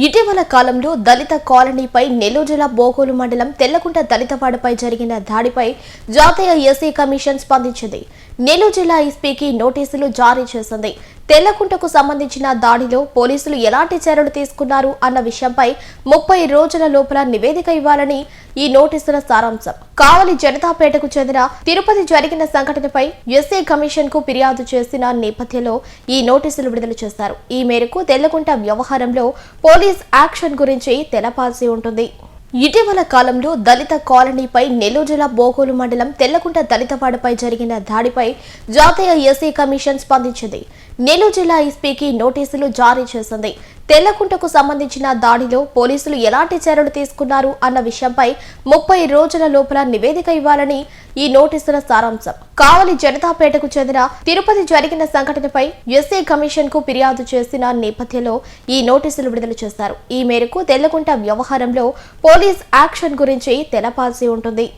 ఇటీవల కాలంలో దళిత కాలనీపై నెల్లూరు జిల్లా బోగోలు మండలం తెల్లకుంట దళితవాడపై జరిగిన దాడిపై జాతీయ ఎస్సీ కమిషన్ స్పందించింది. నెల్లూరు జిల్లా ఎస్పీకి నోటీసులు జారీ చేసింది. తెల్లకుంటకు సంబంధించిన దాడిలో పోలీసులు ఎలాంటి చర్యలు తీసుకున్నారు అన్న విషయంపై ముప్పై రోజుల లోపల నివేదిక ఇవ్వాలని ఈ నోటీసుల సారాంశం. కావలి జనతాపేటకు చెందిన తిరుపతి జరిగిన సంఘటనపై ఎస్సీ కమిషన్కు ఫిర్యాదు చేసిన నేపథ్యంలో ఈ నోటీసులు విడుదల చేశారు. ఈ మేరకు తెల్లకుంట వ్యవహారంలో పోలీస్ యాక్షన్ గురించి తెలపాల్సి ఉంటుంది. ఇటీవల కాలంలో దళిత కాలనీపై నెల్లూరు జిల్లా బోగోలు మండలం తెల్లకుంట దళితవాడపై జరిగిన దాడిపై జాతీయ ఎస్సీ కమిషన్ స్పందించింది. నెల్లూరు జిల్లా ఎస్పీకి నోటీసులు జారీ చేసింది. తెల్లకుంటకు సంబంధించిన దాడిలో పోలీసులు ఎలాంటి చర్యలు తీసుకున్నారు అన్న విషయంపై ముప్పై రోజుల లోపల నివేదిక ఇవ్వాలని ఈ నోటీసుల సారాంశం. కావలి జనతాపేటకు చెందిన తిరుపతి జరిగిన సంఘటనపై ఎస్సీ కమిషన్కు ఫిర్యాదు చేసిన నేపథ్యంలో ఈ నోటీసులు విడుదల చేశారు. ఈ మేరకు తెల్లకుంట వ్యవహారంలో పోలీస్ యాక్షన్ గురించి తెలపాల్సి ఉంటుంది.